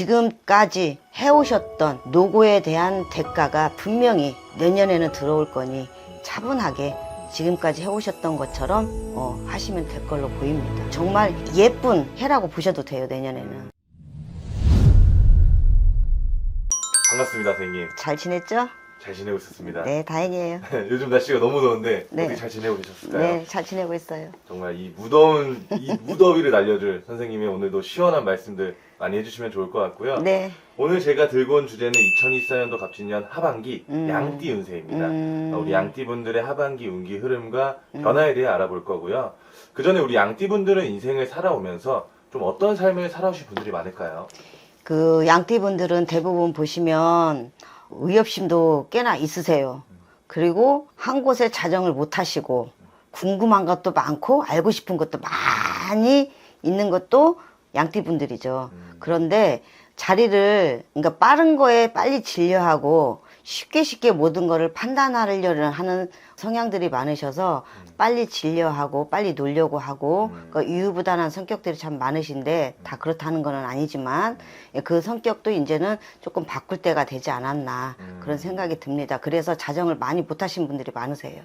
지금까지 해오셨던 노고에 대한 대가가 분명히 내년에는 들어올 거니 차분하게 지금까지 해오셨던 것처럼 어, 하시면 될 걸로 보입니다. 정말 예쁜 해라고 보셔도 돼요, 내년에는. 반갑습니다, 선생님. 잘 지냈죠? 잘 지내고 있었습니다. 네, 다행이에요. 요즘 날씨가 너무 더운데 네. 어떻게 잘 지내고 계셨을까요? 네, 잘 지내고 있어요. 정말 이 무더운 이 무더위를 날려줄 선생님의 오늘도 시원한 말씀들 많이 해주시면 좋을 것 같고요. 네. 오늘 제가 들고 온 주제는 2024년도 갑진년 하반기 음. 양띠 운세입니다. 음. 어, 우리 양띠 분들의 하반기 운기 흐름과 변화에 대해 알아볼 거고요. 그 전에 우리 양띠 분들은 인생을 살아오면서 좀 어떤 삶을 살아오신 분들이 많을까요? 그 양띠 분들은 대부분 보시면 의협심도 꽤나 있으세요. 그리고 한 곳에 자정을 못 하시고 궁금한 것도 많고 알고 싶은 것도 많이 있는 것도 양띠분들이죠. 그런데 자리를 그러니까 빠른 거에 빨리 진료하고 쉽게 쉽게 모든 거를 판단하려는 하는 성향들이 많으셔서 빨리 진료하고 빨리 놀려고 하고 그 유유부단한 성격들이 참 많으신데 다 그렇다는 거는 아니지만 예, 그 성격도 이제는 조금 바꿀 때가 되지 않았나 그런 생각이 듭니다. 그래서 자정을 많이 못하신 분들이 많으세요.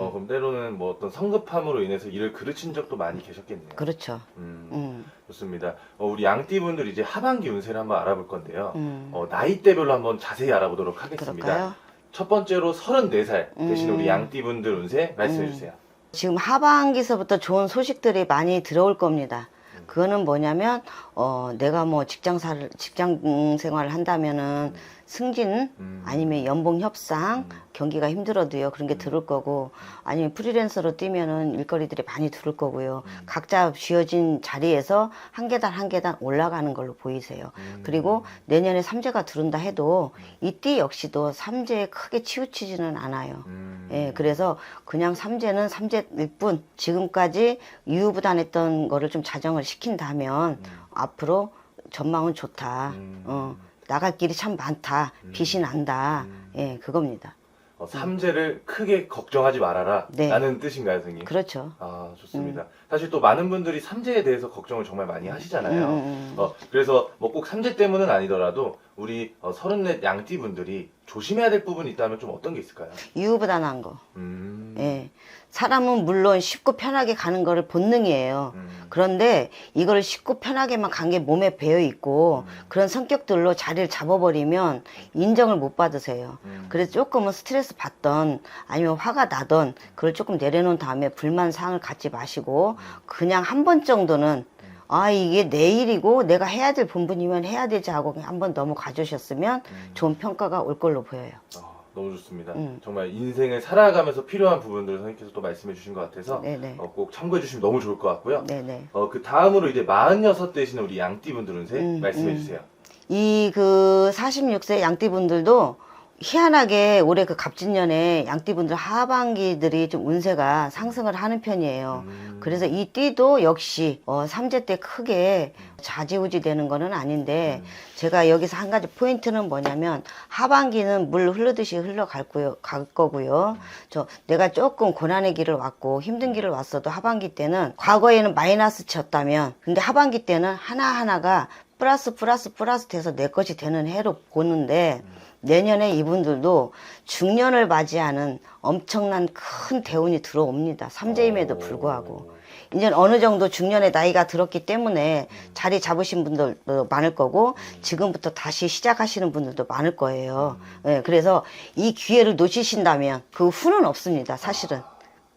음, 어, 그럼 때로는 뭐 어떤 성급함으로 인해서 일을 그르친 적도 많이 계셨겠네요. 그렇죠. 음, 음, 좋습니다. 어, 우리 양띠분들 이제 하반기 운세를 한번 알아볼 건데요. 음. 어, 나이대별로 한번 자세히 알아보도록 하겠습니다. 그럴까요? 첫 번째로 34살 되신 음. 우리 양띠분들 운세 말씀해 음. 주세요. 지금 하반기서부터 좋은 소식들이 많이 들어올 겁니다. 음. 그거는 뭐냐면 어 내가 뭐 직장 살 직장 생활을 한다면은 승진 음. 아니면 연봉 협상 경기가 힘들어도요 그런 게 들을 거고 아니면 프리랜서로 뛰면은 일거리들이 많이 들을 거고요 음. 각자 쥐어진 자리에서 한 계단 한 계단 올라가는 걸로 보이세요 음. 그리고 내년에 삼재가 들어온다 해도 이띠 역시도 삼재에 크게 치우치지는 않아요 음. 예, 그래서 그냥 삼재는 삼재일 뿐 지금까지 유유부단했던 거를 좀 자정을 시킨다면 앞으로 전망은 좋다. 음. 어, 나갈 길이 참 많다. 빛이 난다. 음. 예, 그겁니다. 어, 삼재를 크게 걱정하지 말아라 네. 라는 뜻인가요, 선생님? 그렇죠. 아, 좋습니다. 사실 또 많은 분들이 삼재에 대해서 걱정을 정말 많이 하시잖아요. 음, 음, 음. 어, 그래서 뭐 꼭 삼재 때문은 아니더라도 우리 어, 34 양띠 분들이 조심해야 될 부분이 있다면 좀 어떤 게 있을까요? 유유부단한 거. 음. 예. 사람은 물론 쉽고 편하게 가는 거를 본능이에요. 음. 그런데 이걸 쉽고 편하게만 간 게 몸에 배어 있고 그런 성격들로 자리를 잡아버리면 인정을 못 받으세요. 음. 그래서 조금은 스트레스 받던 아니면 화가 나던 그걸 조금 내려놓은 다음에 불만 사항을 갖지 마시고 그냥 한 번 정도는 아 이게 내 일이고 내가 해야 될 본분이면 해야 되지 하고 한 번 넘어가 주셨으면 좋은 평가가 올 걸로 보여요. 아, 너무 좋습니다. 음. 정말 인생을 살아가면서 필요한 부분들을 선생님께서 또 말씀해 주신 것 같아서 네네. 어, 꼭 참고해 주시면 너무 좋을 것 같고요. 네네. 어, 그 다음으로 이제 46 되시는 우리 양띠 분들은 세 음, 말씀해 음. 주세요. 이 그 46세 양띠분들도 희한하게 올해 그 갑진년에 양띠분들 하반기들이 좀 운세가 상승을 하는 편이에요. 음. 그래서 이 띠도 역시 어, 삼재 때 크게 좌지우지 되는 거는 아닌데 음. 제가 여기서 한 가지 포인트는 뭐냐면 하반기는 물 흐르듯이 흘러갈 거요, 갈 거고요. 저 내가 조금 고난의 길을 왔고 힘든 길을 왔어도 하반기 때는 과거에는 마이너스 쳤다면 근데 하반기 때는 하나하나가 플러스 플러스 플러스 돼서 내 것이 되는 해로 보는데 내년에 이분들도 중년을 맞이하는 엄청난 큰 대운이 들어옵니다. 삼재임에도 불구하고. 이제 어느 정도 중년의 나이가 들었기 때문에 자리 잡으신 분들도 많을 거고 지금부터 다시 시작하시는 분들도 많을 거예요. 예, 그래서 이 기회를 놓치신다면 그 후는 없습니다. 사실은.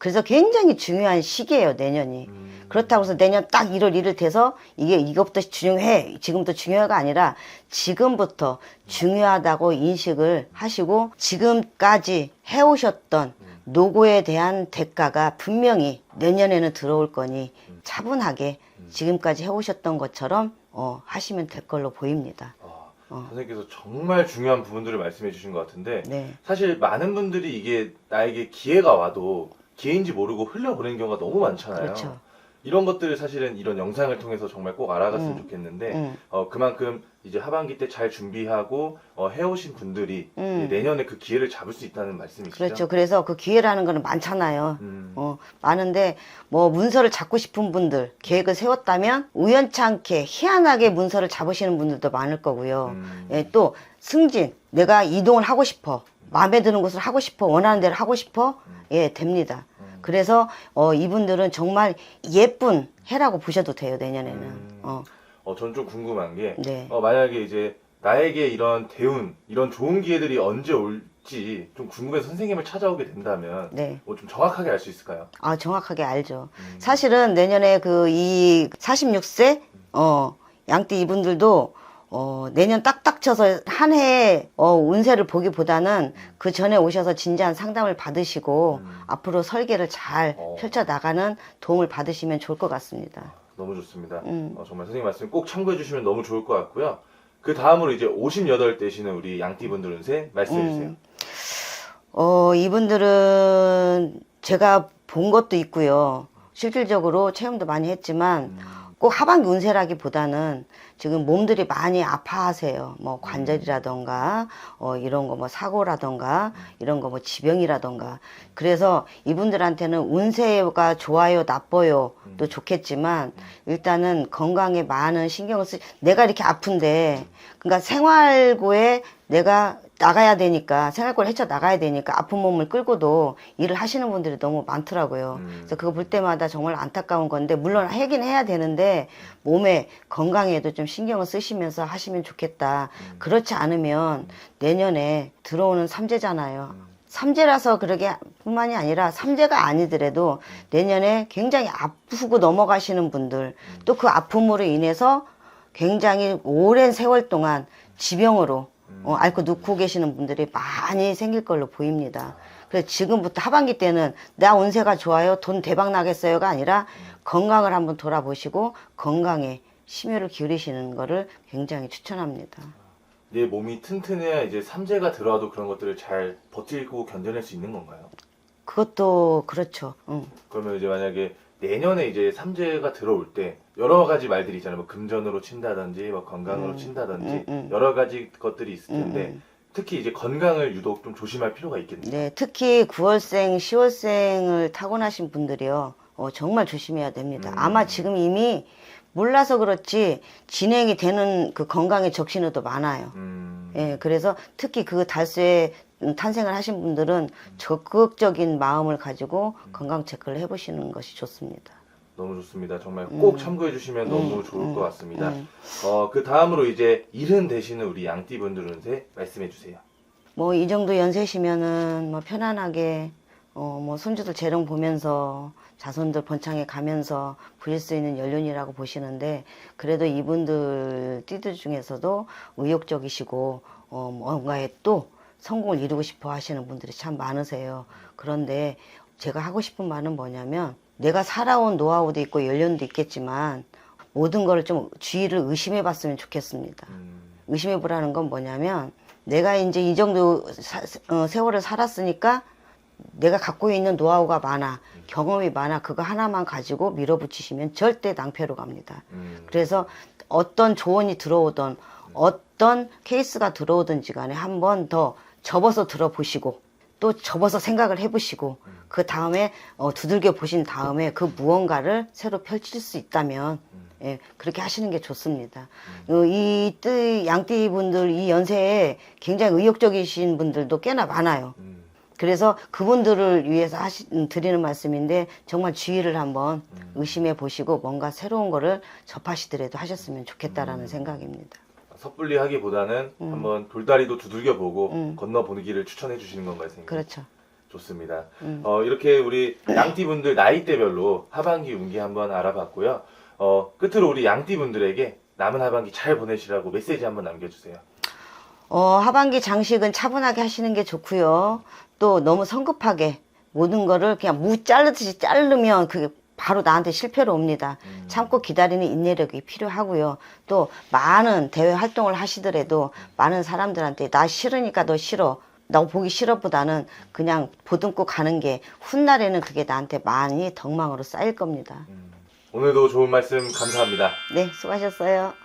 그래서 굉장히 중요한 시기예요, 내년이. 그렇다고 해서 내년 딱 1월 1일 돼서 이게 이것부터 중요해. 지금부터 중요해가 아니라 지금부터 중요하다고 인식을 하시고 지금까지 해오셨던 노고에 대한 대가가 분명히 내년에는 들어올 거니 차분하게 지금까지 해오셨던 것처럼 어, 하시면 될 걸로 보입니다. 아, 어. 선생님께서 정말 중요한 부분들을 말씀해 주신 것 같은데 네. 사실 많은 분들이 이게 나에게 기회가 와도 기회인지 모르고 흘려보내는 경우가 너무 많잖아요. 그렇죠. 이런 것들을 사실은 이런 영상을 통해서 정말 꼭 알아갔으면 음. 좋겠는데 음. 어, 그만큼 이제 하반기 때 잘 준비하고 어, 해오신 분들이 음. 이제 내년에 그 기회를 잡을 수 있다는 말씀이시죠? 그렇죠. 그래서 그 기회라는 거는 많잖아요. 음. 어, 많은데 뭐 문서를 잡고 싶은 분들 계획을 세웠다면 우연찮게 희한하게 문서를 잡으시는 분들도 많을 거고요. 음. 예, 또 승진 내가 이동을 하고 싶어 마음에 드는 곳을 하고 싶어 원하는 대로 하고 싶어 예 됩니다. 음. 그래서 어, 이분들은 정말 예쁜 해라고 보셔도 돼요 내년에는. 음. 어, 어, 전 좀 궁금한 게 네. 어, 만약에 이제 나에게 이런 대운, 이런 좋은 기회들이 언제 올지 좀 궁금해서 선생님을 찾아오게 된다면 네. 뭐 좀 정확하게 알 수 있을까요? 아 정확하게 알죠. 음. 사실은 내년에 그 이 46세 어 양띠 이분들도 어 내년 딱딱 쳐서 한해어 운세를 보기보다는 그 전에 오셔서 진지한 상담을 받으시고 음. 앞으로 설계를 잘 어. 펼쳐 나가는 도움을 받으시면 좋을 것 같습니다. 너무 좋습니다. 음. 어, 정말 선생님 말씀 꼭 참고해 주시면 너무 좋을 것 같고요. 그 다음으로 이제 58대시는 우리 양띠분들 운세 말씀해 주세요. 음. 어, 이분들은 제가 본 것도 있고요. 실질적으로 체험도 많이 했지만 음. 꼭 하반기 운세라기보다는 지금 몸들이 많이 아파하세요. 뭐 관절이라던가 어 이런 거 뭐 사고라던가 이런 거 뭐 지병이라던가. 그래서 이분들한테는 운세가 좋아요 나빠요 또 좋겠지만 일단은 건강에 많은 신경을 쓰 내가 이렇게 아픈데 그러니까 생활고에 내가 나가야 되니까 생활고를 헤쳐 나가야 되니까 아픈 몸을 끌고도 일을 하시는 분들이 너무 많더라고요. 음. 그래서 그거 볼 때마다 정말 안타까운 건데 물론 하긴 해야 되는데 몸에 건강에도 좀 신경을 쓰시면서 하시면 좋겠다. 그렇지 않으면 내년에 들어오는 삼재잖아요. 삼재라서 그러게 뿐만이 아니라 삼재가 아니더라도 내년에 굉장히 아프고 넘어가시는 분들 또 그 아픔으로 인해서 굉장히 오랜 세월 동안 지병으로 어, 앓고 눕고 계시는 분들이 많이 생길 걸로 보입니다. 그래서 지금부터 하반기 때는 나 운세가 좋아요, 돈 대박 나겠어요가 아니라 건강을 한번 돌아보시고 건강에 심혈을 기울이시는 거를 굉장히 추천합니다. 내 몸이 튼튼해야 이제 삼재가 들어와도 그런 것들을 잘 버티고 견뎌낼 수 있는 건가요? 그것도 그렇죠. 응. 그러면 이제 만약에 내년에 이제 삼재가 들어올 때 여러 가지 말들이 있잖아요. 뭐 금전으로 친다든지, 뭐 건강으로 음, 친다든지 음, 음. 여러 가지 것들이 있을 음, 텐데 음. 특히 이제 건강을 유독 좀 조심할 필요가 있겠네요. 네, 특히 9월생, 10월생을 타고나신 분들이요, 어, 정말 조심해야 됩니다. 음. 아마 지금 이미 몰라서 그렇지 진행이 되는 그 건강의 적신호도 많아요. 음, 예, 그래서 특히 그 달수에 탄생을 하신 분들은 적극적인 마음을 가지고 건강 체크를 해보시는 것이 좋습니다. 너무 좋습니다. 정말 꼭 음. 참고해 주시면 너무 좋을 것 같습니다. 음. 어, 그 다음으로 이제 일은 되시는 우리 양띠분들 운세 말씀해 주세요. 뭐 이 정도 연세시면은 뭐 편안하게 어 뭐 손주들 재롱 보면서 자손들 번창해 가면서 부릴 수 있는 연륜이라고 보시는데 그래도 이분들 띠들 중에서도 의욕적이시고 어 뭔가에 또 성공을 이루고 싶어 하시는 분들이 참 많으세요. 그런데 제가 하고 싶은 말은 뭐냐면 내가 살아온 노하우도 있고 연륜도 있겠지만 모든 거를 좀 주의를 의심해 봤으면 좋겠습니다. 음, 의심해 보라는 건 뭐냐면 내가 이제 이 정도 사- 어, 세월을 살았으니까 내가 갖고 있는 노하우가 많아 경험이 많아 그거 하나만 가지고 밀어붙이시면 절대 낭패로 갑니다. 음, 그래서 어떤 조언이 들어오던 어떤 케이스가 들어오든지 간에 한 번 더 접어서 들어보시고 또 접어서 생각을 해보시고 그 다음에 어, 두들겨 보신 다음에 그 무언가를 새로 펼칠 수 있다면 예, 그렇게 하시는 게 좋습니다. 어, 이 뜨, 양띠 분들 이 연세에 굉장히 의욕적이신 분들도 꽤나 많아요. 음, 그래서 그분들을 위해서 하시, 음, 드리는 말씀인데 정말 주의를 한번 의심해 보시고 뭔가 새로운 거를 접하시더라도 하셨으면 좋겠다라는 생각입니다. 섣불리 하기보다는 한번 돌다리도 두들겨 보고 음. 건너 보기를 추천해 주시는 건가요, 선생님? 그렇죠. 좋습니다. 음. 어, 이렇게 우리 양띠분들 나이대별로 하반기 운기 한번 알아봤고요. 어, 끝으로 우리 양띠분들에게 남은 하반기 잘 보내시라고 메시지 한번 남겨주세요. 어, 하반기 장식은 차분하게 하시는 게 좋고요. 또 너무 성급하게 모든 거를 그냥 무 자르듯이 자르면 그게 바로 나한테 실패로 옵니다. 참고 기다리는 인내력이 필요하고요. 또 많은 대외 활동을 하시더라도 많은 사람들한테 나 싫으니까 너 싫어. 나 보기 싫어보다는 그냥 보듬고 가는 게 훗날에는 그게 나한테 많이 덕망으로 쌓일 겁니다. 오늘도 좋은 말씀 감사합니다. 네, 수고하셨어요.